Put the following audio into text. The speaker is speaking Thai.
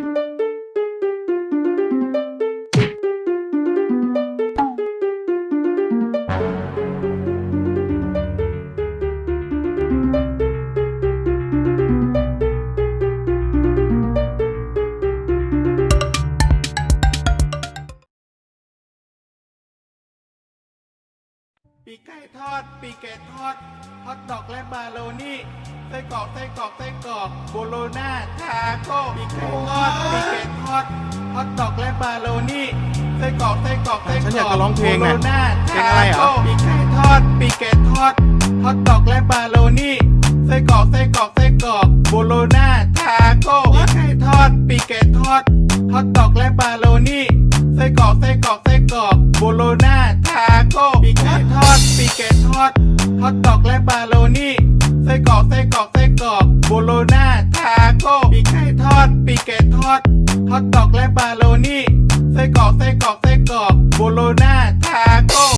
Bye. ปีกไก่ทอด ปีกไก่ทอด ฮอทดอกและบาโลนี่ไส้กรอกไส้กรอกไส้กรอกโบโลน่าทาโก้ปีกไก่ทอดปีกไก่ทอด ฮอทดอกและบาโลนี่ไส้กรอกไส้กรอกไส้กรอกฉันอยากจะร้องเพลงโบน่ะโลน่าเพลงอะไรเหรอทาโก้ปีกไก่ทอดปีกไก่ทอดฮอทดอกและบาโลนี่ไส้กรอกไส้กรอกไส้กรอกโบโลน่าทาโก้ปีกไก่ทอด ปีกไก่ทอด ฮอทดอกและบาโลนี่ไส้กรอกไส้กรอกไส้กรอกโบโลน่าทาโก้ปีกไก่ ปีกไก่ทอดฮอตดอกและบาโลนี่ไส้กรอกไส้กรอกไส้กรอกโบโลนาทาโก้ปีกไก่ทอดปีกไก่ทอดฮอตดอกและบาโลนี่ไส้กรอกไส้กรอกไส้กรอกโบโลนาท